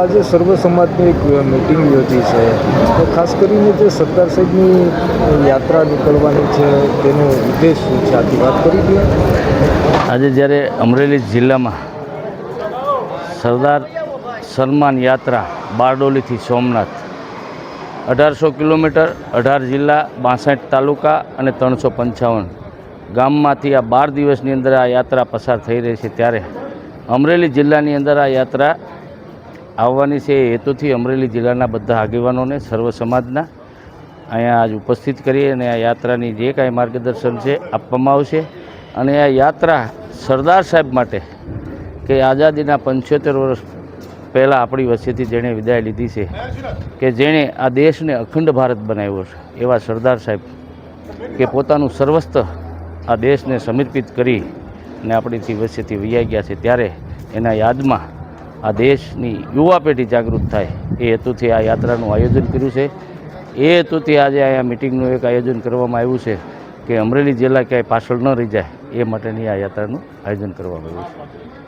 આજે સર્વ સમાજની એક મિટિંગ યોજી છે. તો ખાસ કરીને જે સરદાર સાહેબની યાત્રા નીકળવાની છે, તેનો ઉદ્દેશ શું છે? આથી વાત કરી દઈએ આજે જ્યારે અમરેલી જિલ્લામાં સરદાર સન્માન યાત્રા બારડોલીથી સોમનાથ, અઢારસો કિલોમીટર, અઢાર જિલ્લા, બાસઠ તાલુકા અને ત્રણસો પંચાવન ગામમાંથી આ બાર દિવસની અંદર આ યાત્રા પસાર થઈ રહી છે. ત્યારે અમરેલી જિલ્લાની અંદર આ યાત્રા આવવાની છે એ હેતુથી અમરેલી જિલ્લાના બધા આગેવાનોને સર્વ સમાજના અહીંયા આજ ઉપસ્થિત કરી અને આ યાત્રાની જે કાંઈ માર્ગદર્શન છે આપવામાં આવશે. અને આ યાત્રા સરદાર સાહેબ માટે કે આઝાદીના પંચોતેર વર્ષ પહેલાં આપણી વચ્ચેથી જેણે વિદાય લીધી છે કે જેણે આ દેશને અખંડ ભારત બનાવ્યો છે, એવા સરદાર સાહેબ કે પોતાનું સર્વસ્વ આ દેશને સમર્પિત કરી અને આપણીથી વચ્ચેથી વૈયા ગયા છે. ત્યારે એના યાદમાં આ દેશની યુવા પેઢી જાગૃત થાય. એ હેતુથી આ યાત્રાનું આયોજન કર્યું છે. એ હેતુથી આજે અહીંયા મિટિંગનું એક આયોજન કરવામાં આવ્યું છે કે અમરેલી જિલ્લા ક્યાંય પાછળ ન રહી જાય, એ માટેની આ યાત્રાનું આયોજન કરવામાં આવ્યું છે.